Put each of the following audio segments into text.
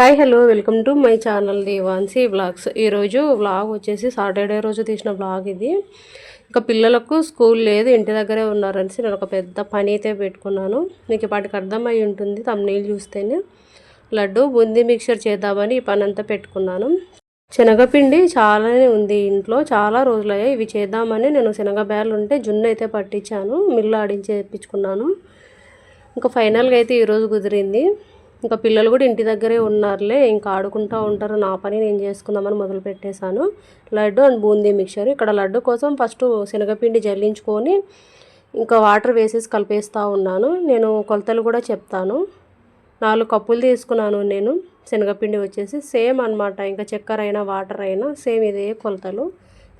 Hi hello welcome to my channel Devanshi vlogs. ఈరోజు vlog వచ్చేసి Saturday రోజు తీసిన వ్లాగ్ ఇది. ఇంకా పిల్లలకు స్కూల్ లేదు ఇంటి దగ్గరే ఉన్నారనేసి నేను ఒక పెద్ద పని అయితే పెట్టుకున్నాను. మీకు ఇప్పటికి అర్థమై ఉంటుంది నీళ్ళు చూస్తేనే. లడ్డు బూందీ మిక్చర్ చేద్దామని ఈ పని అంతా పెట్టుకున్నాను. శనగపిండి చాలానే ఉంది ఇంట్లో చాలా రోజులయ్యాయి ఇవి చేద్దామని నేను శనగ బ్యాలు ఉంటే జున్ను అయితే పట్టించాను మిల్లు ఆడించి తెప్పించుకున్నాను ఇంకా ఫైనల్గా అయితే ఈరోజు కుదిరింది. ఇంకా పిల్లలు కూడా ఇంటి దగ్గరే ఉన్నారులే ఇంకా ఆడుకుంటూ ఉంటారు నా పని నేను చేసుకుందామని మొదలు పెట్టేశాను. Laddu and boondi mixture. ఇక్కడ లడ్డు కోసం ఫస్ట్ శనగపిండి జల్లించుకొని ఇంకా వాటర్ వేసేసి కలిపేస్తూ ఉన్నాను. నేను కొలతలు కూడా చెప్తాను. నాలుగు కప్పులు తీసుకున్నాను నేను. శనగపిండి వచ్చేసి సేమ్ అనమాట ఇంకా చక్కెర అయినా వాటర్ అయినా సేమ్ ఇదే కొలతలు.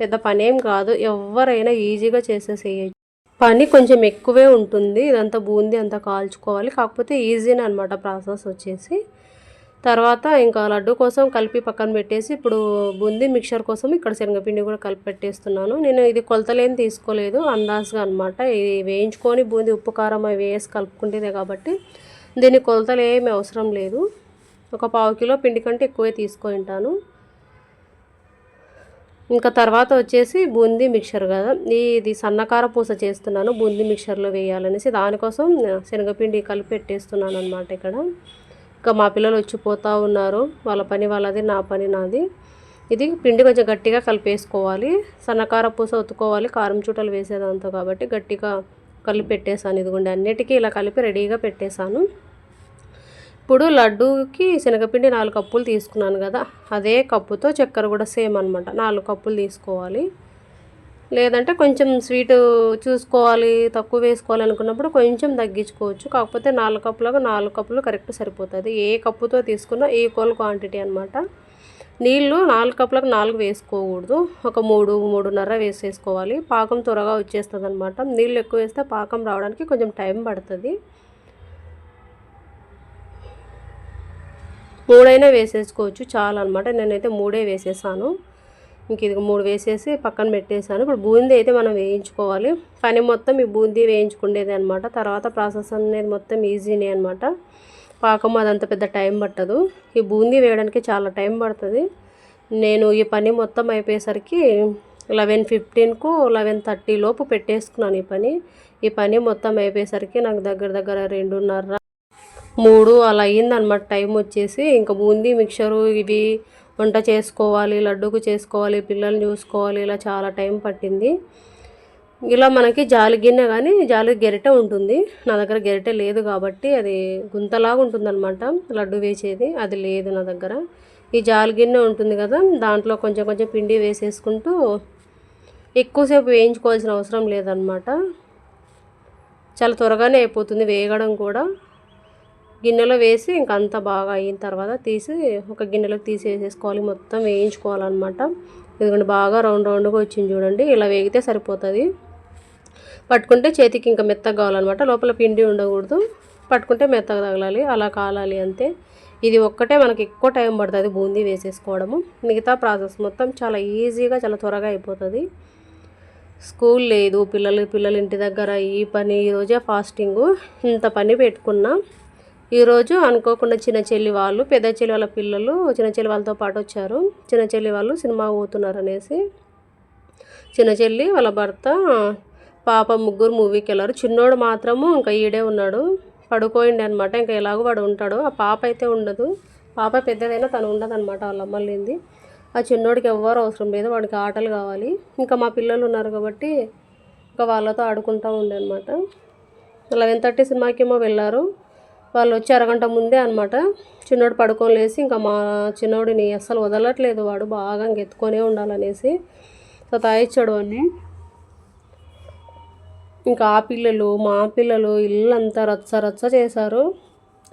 పెద్ద పనేం కాదు. ఎవరైనా ఈజీగా చేసేసేయచ్చు. పని కొంచెం ఎక్కువే ఉంటుంది. ఇదంతా బూందీ అంతా కాల్చుకోవాలి. కాకపోతే ఈజీనే అనమాట ప్రాసెస్ వచ్చేసి. తర్వాత ఇంకా లడ్డు కోసం కలిపి పక్కన పెట్టేసి ఇప్పుడు బూందీ మిక్చర్ కోసం ఇక్కడ శనగపిండి కూడా కలిపి పెట్టేస్తున్నాను. నేను ఇది కొలతలేం తీసుకోలేదు. అందాజుగా అనమాట ఇది వేయించుకొని బూంది ఉప్పు కారం అవి వేసి కలుపుకుంటేదే కాబట్టి దీని కొలతలు ఏమి అవసరం లేదు. ఒక పావు కిలో పిండి కంటే ఎక్కువే తీసుకుంటాను ఇంకా తర్వాత వచ్చేసి బూందీ మిక్చర్ కదా. ఇది సన్నకార పూస చేస్తున్నాను బూందీ మిక్చర్లో వేయాలనేసి. దానికోసం శనగపిండి కలిపి పెట్టేస్తున్నాను అనమాట ఇక్కడ. ఇంకా మా పిల్లలు వచ్చిపోతూ ఉన్నారు. వాళ్ళ పని వాళ్ళది నా పని నాది. ఇది పిండి కొంచెం గట్టిగా కలిపేసుకోవాలి. సన్నకార పూస ఒత్తుకోవాలి కారం చుట్టలు వేసేదంతా కాబట్టి గట్టిగా కలిపి పెట్టేశాను ఇదిగోండి అన్నిటికీ ఇలా కలిపి రెడీగా పెట్టేశాను. ఇప్పుడు లడ్డూకి శనగపిండి నాలుగు కప్పులు తీసుకున్నాను కదా అదే కప్పుతో చక్కెర కూడా సేమ్ అనమాట నాలుగు కప్పులు తీసుకోవాలి. లేదంటే కొంచెం స్వీట్ చూసుకోవాలి తక్కువ వేసుకోవాలి అనుకున్నప్పుడు కొంచెం తగ్గించుకోవచ్చు. కాకపోతే నాలుగు కప్పులకు నాలుగు కప్పులు కరెక్ట్ సరిపోతుంది. ఏ కప్పుతో తీసుకున్నా ఈక్వల్ క్వాంటిటీ అనమాట నీళ్ళు నాలుగు కప్పులకు నాలుగు వేసుకోకూడదు. ఒక మూడు మూడున్నర వేసేసుకోవాలి. పాకం త్వరగా వచ్చేస్తుంది అనమాట నీళ్ళు ఎక్కువ వేస్తే పాకం రావడానికి కొంచెం టైం పడుతుంది. మూడైనా వేసేసుకోవచ్చు చాలా అనమాట నేనైతే మూడే వేసేసాను. ఇంక ఇది మూడు వేసేసి పక్కన పెట్టేసాను ఇప్పుడు బూందీ అయితే మనం వేయించుకోవాలి. పని మొత్తం ఈ బూందీ వేయించుకునేది అనమాట తర్వాత ప్రాసెస్ అనేది మొత్తం ఈజీనే అనమాట పాకం అదంత పెద్ద టైం పట్టదు. ఈ బూందీ వేయడానికి చాలా టైం పడుతుంది. నేను ఈ పని మొత్తం అయిపోయేసరికి లెవెన్ ఫిఫ్టీన్కు లెవెన్ థర్టీ లోపు పెట్టేసుకున్నాను ఈ పని. ఈ పని మొత్తం అయిపోయేసరికి నాకు దగ్గర దగ్గర రెండున్నర మూడు అలా అయ్యిందనమాట టైం వచ్చేసి ఇంకా బూందీ మిక్చరు ఇవి వంట చేసుకోవాలి లడ్డూకు చేసుకోవాలి పిల్లల్ని చూసుకోవాలి ఇలా చాలా టైం పట్టింది. ఇలా మనకి జాలి గిన్నె కానీ జాలి గెరిటె ఉంటుంది. నా దగ్గర గెరిటె లేదు కాబట్టి అది గుంతలాగా ఉంటుందన్నమాట. లడ్డు వేసేది అది లేదు నా దగ్గర. ఈ జాలి గిన్నె ఉంటుంది కదా దాంట్లో కొంచెం కొంచెం పిండి వేసేసుకుంటూ ఎక్కువసేపు వేయించుకోవాల్సిన అవసరం లేదనమాట చాలా త్వరగానే అయిపోతుంది వేగడం కూడా. గిన్నెలో వేసి ఇంక అంతా బాగా అయిన తర్వాత తీసి ఒక గిన్నెలోకి తీసి వేసేసుకోవాలి మొత్తం వేయించుకోవాలన్నమాట. ఎందుకంటే బాగా రౌండ్ రౌండ్గా వచ్చింది చూడండి. ఇలా వేగితే సరిపోతుంది. పట్టుకుంటే చేతికి ఇంకా మెత్తగా కావాలన్నమాట. లోపల పిండి ఉండకూడదు. పట్టుకుంటే మెత్తగా తగలాలి. అలా కాలాలి అంతే. ఇది ఒక్కటే మనకి ఎక్కువ టైం పడుతుంది బూందీ వేసేసుకోవడము. మిగతా ప్రాసెస్ మొత్తం చాలా ఈజీగా చాలా త్వరగా అయిపోతుంది. స్కూల్ లేదు. పిల్లలు పిల్లలు ఇంటి దగ్గర ఈ పని ఈరోజే ఫాస్టింగు. ఇంత పని పెట్టుకున్నా ఈరోజు అనుకోకుండా చిన్న చెల్లి వాళ్ళు పెద్ద చెల్లి వాళ్ళ పిల్లలు చిన్న చెల్లి వాళ్ళతో పాటు వచ్చారు. చిన్న చెల్లి వాళ్ళు సినిమా పోతున్నారు అనేసి చిన్న చెల్లి వాళ్ళ భర్త పాప ముగ్గురు మూవీకి వెళ్ళారు. చిన్నోడు మాత్రము ఇంకా ఈడే ఉన్నాడు. పడుకోండి అనమాట ఇంకా ఎలాగో వాడు ఉంటాడు. ఆ పాప అయితే ఉండదు. పాప పెద్దదైనా తను ఉండదు అనమాట వాళ్ళ అమ్మలేంది ఆ చిన్నోడికి ఎవ్వరు అవసరం లేదు. వాడికి ఆటలు కావాలి. ఇంకా మా పిల్లలు ఉన్నారు కాబట్టి ఇంకా వాళ్ళతో ఆడుకుంటూ ఉండే అనమాట లెవెన్ థర్టీ సినిమాకేమో వెళ్ళారు. వాళ్ళు వచ్చి అరగంట ముందే అనమాట చిన్నోడు పడుకొని లేసి ఇంకా మా చిన్నోడిని అస్సలు వదలట్లేదు వాడు బాగా ఎత్తుకొనే ఉండాలనేసి సతాయిచ్చాడు అని ఇంకా ఆ పిల్లలు మా పిల్లలు ఇల్లంతా రచ్చ రచ్చ చేశారు.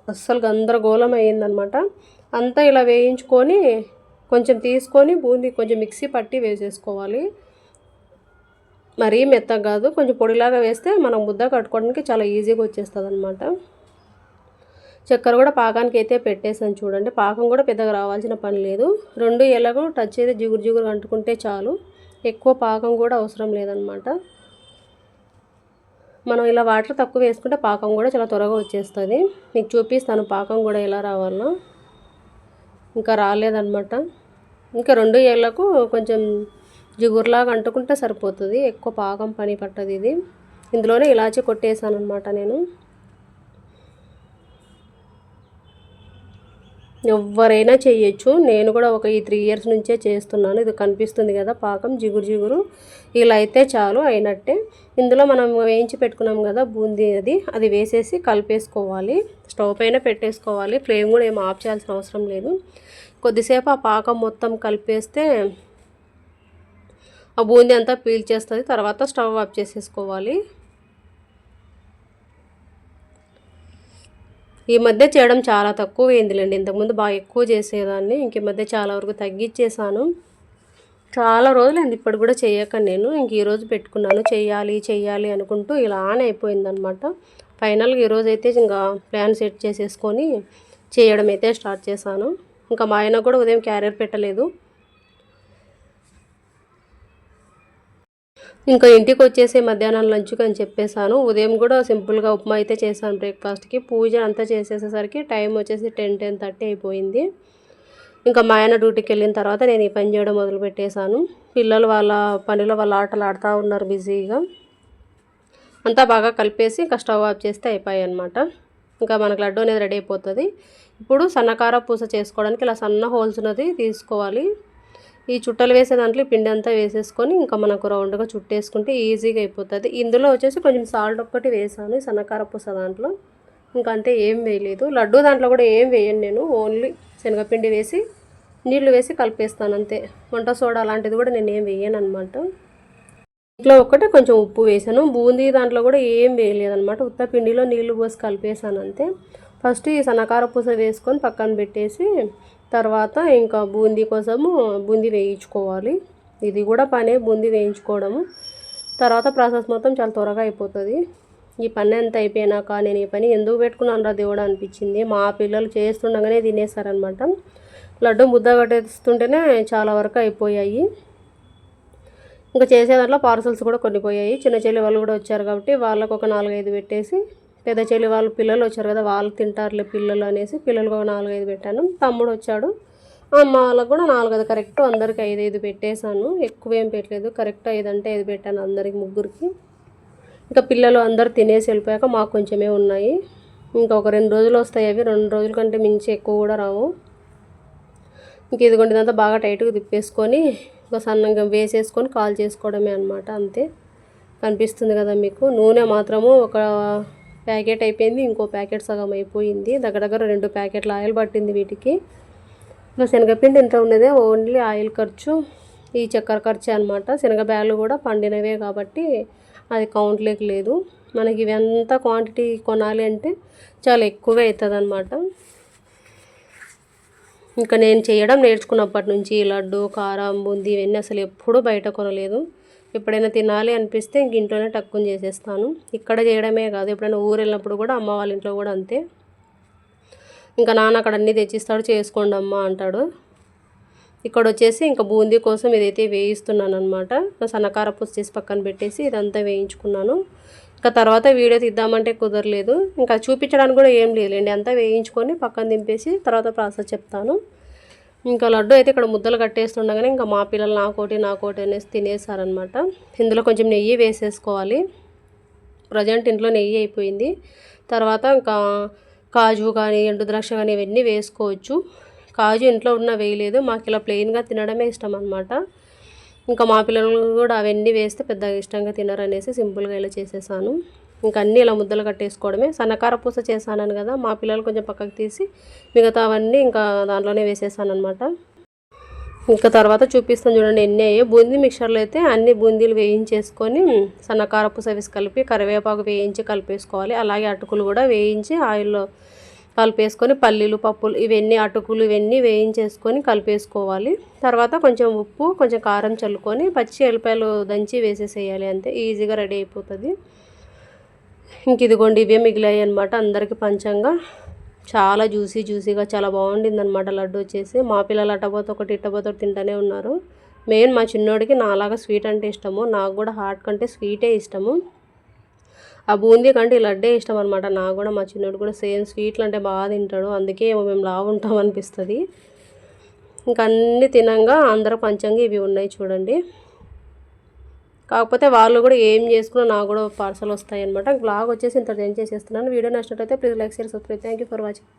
అస్సలు గందరగోళం అయ్యిందనమాట అంతా ఇలా వేయించుకొని కొంచెం తీసుకొని బూందీ కొంచెం మిక్సీ పట్టి వేసేసుకోవాలి. మరీ మెత్తగా కాదు కొంచెం పొడిలాగా వేస్తే మనం ముద్ద కట్టుకోవడానికి చాలా ఈజీగా వచ్చేస్తుంది అనమాట చక్కెర కూడా పాకానికి అయితే పెట్టేసాను చూడండి. పాకం కూడా పెద్దగా రావాల్సిన పని లేదు. రెండు ఎలాగో టచ్ అయితే జిగురు జిగురు అంటుకుంటే చాలు. ఎక్కువ పాకం కూడా అవసరం లేదనమాట. మనం ఇలా వాటర్ తక్కువ వేసుకుంటే పాకం కూడా చాలా త్వరగా వచ్చేస్తుంది. మీకు చూపిస్తాను పాకం కూడా ఎలా రావాలో. ఇంకా రాలేదనమాట. ఇంకా రెండు ఏళ్ళకు కొంచెం జిగురులాగా అంటుకుంటే సరిపోతుంది. ఎక్కువ పాకం పని పట్టదు ఇది. ఇందులోనే ఇలాచి కొట్టేసాను అనమాట నేను. ఎవరైనా చేయొచ్చు. నేను కూడా ఒక ఈ త్రీ ఇయర్స్ నుంచే చేస్తున్నాను. ఇది కనిపిస్తుంది కదా పాకం జిగురు జిగురు. ఇలా అయితే చాలు అయినట్టే. ఇందులో మనం వేయించి పెట్టుకున్నాం కదా బూందీ అది. అది వేసేసి కలిపేసుకోవాలి. స్టవ్ పైన పెట్టేసుకోవాలి. ఫ్లేమ్ కూడా ఏం ఆఫ్ చేయాల్సిన అవసరం లేదు. కొద్దిసేపు ఆ పాకం మొత్తం కలిపేస్తే ఆ బూందీ అంతా పీల్చేస్తుంది తర్వాత స్టవ్ ఆఫ్ చేసేసుకోవాలి. ఈ మధ్య చేయడం చాలా తక్కువ అయిందిలేండి ఇంతకుముందు బాగా ఎక్కువ చేసేదాన్ని ఇంక ఈ మధ్య చాలా వరకు తగ్గించేసాను చాలా రోజులైంది ఇప్పుడు కూడా చేయక నేను. ఇంక ఈరోజు పెట్టుకున్నాను చెయ్యాలి చెయ్యాలి అనుకుంటూ ఇలా ఆన్ అయిపోయిందనమాట. ఫైనల్గా ఈరోజు అయితే ఇంకా ప్లాన్ సెట్ చేసేసుకొని చేయడం అయితే స్టార్ట్ చేశాను. ఇంకా మా ఆయన కూడా ఉదయం క్యారియర్ పెట్టలేదు. ఇంకా ఇంటికి వచ్చేసి మధ్యాహ్నం లంచ్కి అని చెప్పేశాను. ఉదయం కూడా సింపుల్గా ఉప్మా అయితే చేశాను బ్రేక్ఫాస్ట్కి. పూజ అంతా చేసేసేసరికి టైం వచ్చేసి టెన్ టెన్ థర్టీ అయిపోయింది. ఇంకా మా ఆయన డ్యూటీకి వెళ్ళిన తర్వాత నేను ఈ పని చేయడం మొదలు పెట్టేశాను. పిల్లలు వాళ్ళ పనిలో వాళ్ళ ఆటలు ఆడుతూ ఉన్నారు బిజీగా. అంతా బాగా కలిపేసి ఇంకా స్టవ్ ఆఫ్ చేస్తే అయిపోయాయి అనమాట ఇంకా మనకు లడ్డు అనేది రెడీ అయిపోతుంది. ఇప్పుడు సన్నకార పూస చేసుకోవడానికి ఇలా సన్న హోల్స్ ఉన్నది తీసుకోవాలి. ఈ చుట్టలు వేసే దాంట్లో పిండి అంతా వేసేసుకొని ఇంకా మనకు రౌండ్గా చుట్టేసుకుంటే ఈజీగా అయిపోతుంది. ఇందులో వచ్చేసి కొంచెం సాల్ట్ ఒక్కటి వేసాను సన్నకార పూస దాంట్లో. ఇంకా అంతే ఏం వేయలేదు. లడ్డు దాంట్లో కూడా ఏం వేయను నేను. ఓన్లీ శనగపిండి వేసి నీళ్ళు వేసి కలిపేస్తాను అంతే. వంట సోడా అలాంటిది కూడా నేను ఏం వేయను అనమాట ఇంట్లో ఒక్కటే కొంచెం ఉప్పు వేసాను. బూందీ దాంట్లో కూడా ఏం వేయలేదనమాట ఉత్త పిండిలో నీళ్ళు పోసి కలిపేసాను అంతే. ఫస్ట్ ఈ సన్నకార పూస వేసుకొని పక్కన పెట్టేసి తర్వాత ఇంకా బూందీ కోసము బూందీ వేయించుకోవాలి. ఇది కూడా పనే బూందీ వేయించుకోవడము. తర్వాత ప్రాసెస్ మొత్తం చాలా త్వరగా అయిపోతుంది. ఈ పని ఎంత అయిపోయినాక నేను ఈ పని ఎందుకు పెట్టుకున్నాను రా దేవుడు అనిపించింది. మా పిల్లలు చేస్తుండగానే తినేసారనమాట లడ్డు ముద్ద కట్టేస్తుంటేనే చాలా వరకు అయిపోయాయి. ఇంకా చేసే దాంట్లో పార్సల్స్ కూడా కొన్ని పోయాయి. చిన్న చెల్లి వాళ్ళు కూడా వచ్చారు కాబట్టి వాళ్ళకు ఒక నాలుగైదు పెట్టేసి పెద్ద చెల్లి వాళ్ళు పిల్లలు వచ్చారు కదా వాళ్ళు తింటారులే పిల్లలు అనేసి పిల్లలు నాలుగైదు పెట్టాను. తమ్ముడు వచ్చాడు. అమ్మ వాళ్ళకు కూడా నాలుగైదు కరెక్ట్ అందరికి ఐదు ఐదు పెట్టేశాను. ఎక్కువ ఏం పెట్టలేదు. కరెక్ట్ ఐదు అంటే ఐదు పెట్టాను అందరికి ముగ్గురికి. ఇంకా పిల్లలు అందరు తినేసి వెళ్ళిపోయాక మాకు కొంచెమే ఉన్నాయి. ఇంకా ఒక రెండు రోజులు వస్తాయి అవి. రెండు రోజుల కంటే మించి ఎక్కువ కూడా రావు. ఇంక ఇదిగోండి ఇదంతా బాగా టైట్గా తిప్పేసుకొని ఇంకా సన్నంగా వేసేసుకొని కాల్ చేసుకోవడమే అనమాట అంతే. కనిపిస్తుంది కదా మీకు. నూనె మాత్రము ఒక ప్యాకెట్ అయిపోయింది ఇంకో ప్యాకెట్ సగం అయిపోయింది. దగ్గర దగ్గర రెండు ప్యాకెట్ల ఆయిల్ పట్టింది వీటికి. ఇంకా శనగపిండి ఎంత ఉన్నదే ఓన్లీ ఆయిల్ ఖర్చు ఈ చక్కెర ఖర్చు అనమాట శనగబ్యాలు కూడా పండినవే కాబట్టి అది కౌంట్లోకి లేదు. మనకి ఇవంతా క్వాంటిటీ కొనాలి అంటే చాలా ఎక్కువే అవుతుంది అనమాట ఇంకా నేను చేయడం నేర్చుకున్నప్పటి నుంచి లడ్డు కారం బూందీ ఇవన్నీ అసలు ఎప్పుడూ బయట కొనలేదు. ఎప్పుడైనా తినాలి అనిపిస్తే ఇంక ఇంట్లోనే టక్కుని చేసేస్తాను. ఇక్కడ చేయడమే కాదు ఎప్పుడైనా ఊరు వెళ్ళినప్పుడు కూడా అమ్మ వాళ్ళ ఇంట్లో కూడా అంతే. ఇంకా నాన్న అక్కడ అన్నీ తెచ్చిస్తాడు చేసుకోండి అమ్మ అంటాడు. ఇక్కడ వచ్చేసి ఇంకా బూందీ కోసం ఇదైతే వేయిస్తున్నాను అనమాట సన్నకార పుస్ చేసి పక్కన పెట్టేసి ఇదంతా వేయించుకున్నాను. ఇంకా తర్వాత వీడియో తీద్దామంటే కుదరలేదు. ఇంకా చూపించడానికి కూడా ఏం లేదులేండి అంతా వేయించుకొని పక్కన దింపేసి తర్వాత ప్రాసెస్ చెప్తాను. ఇంకా లడ్డు అయితే ఇక్కడ ముద్దలు కట్టేస్తుండగానే ఇంకా మా పిల్లలు నాకోటి నాకోటి అనేసి తినేసారనమాట ఇందులో కొంచెం నెయ్యి వేసేసుకోవాలి. ప్రజెంట్ ఇంట్లో నెయ్యి అయిపోయింది. తర్వాత ఇంకా కాజు కానీ ఎండు ద్రాక్ష కానీ ఇవన్నీ వేసుకోవచ్చు. కాజు ఇంట్లో ఉన్న వేయలేదు. మాకు ఇలా ప్లెయిన్గా తినడమే ఇష్టం అనమాట ఇంకా మా పిల్లలు కూడా అవన్నీ వేస్తే పెద్దగా ఇష్టంగా తినరనేసి సింపుల్గా ఇలా చేసేసాను. ఇంకా అన్నీ ఇలా ముద్దలు కట్టేసుకోవడమే. సన్నకార పూస చేశాను కదా మా పిల్లలు కొంచెం పక్కకు తీసి మిగతా అవన్నీ ఇంకా దాంట్లోనే వేసేసాను అనమాట ఇంకా తర్వాత చూపిస్తాను చూడండి ఎన్ని అయ్యాయి. బూందీ మిక్చర్లో అయితే అన్ని బూందీలు వేయించేసుకొని సన్నకార పూస వేసి కలిపి కరివేపాకు వేయించి కలిపేసుకోవాలి. అలాగే అటుకులు కూడా వేయించి ఆయిల్లో కలిపేసుకొని పల్లీలు పప్పులు ఇవన్నీ అటుకులు ఇవన్నీ వేయించేసుకొని కలిపేసుకోవాలి. తర్వాత కొంచెం ఉప్పు కొంచెం కారం చల్లుకొని పచ్చి ఎల్లిపాయలు దంచి వేసేసేయాలి అంతే. ఈజీగా రెడీ అయిపోతుంది. ఇంక ఇదిగోండి ఇవే మిగిలాయి అనమాట అందరికీ పంచంగా చాలా జ్యూసీ జ్యూసీగా చాలా బాగుండింది అనమాట లడ్డు వచ్చేసి. మా పిల్లలు అట్టపోతే ఒకటి ఇట్టపోతే తింటూనే ఉన్నారు. మెయిన్ మా చిన్నోడికి నాలాగా స్వీట్ అంటే ఇష్టము. నాకు కూడా హార్ట్ కంటే స్వీటే ఇష్టము. ఆ బూందీ కంటే ఈ లడ్డే ఇష్టం అనమాట నాకు కూడా మా చిన్నోడు కూడా సేమ్ స్వీట్లు అంటే బాగా తింటాడు. అందుకే ఏమో మేము లావు ఉంటాం అనిపిస్తుంది. ఇంకా అన్నీ తినంగా అందరూ పంచంగా ఇవి ఉన్నాయి చూడండి. కాకపోతే వాళ్ళు కూడా ఏం చేసుకున్నా నాకు కూడా పార్సల్ వస్తాయి అనమాట బ్లాగ్ వచ్చేసి ఇంత ఏం చేసేస్తున్నాను. వీడియో నచ్చినట్లయితే please like share subscribe thank you for watching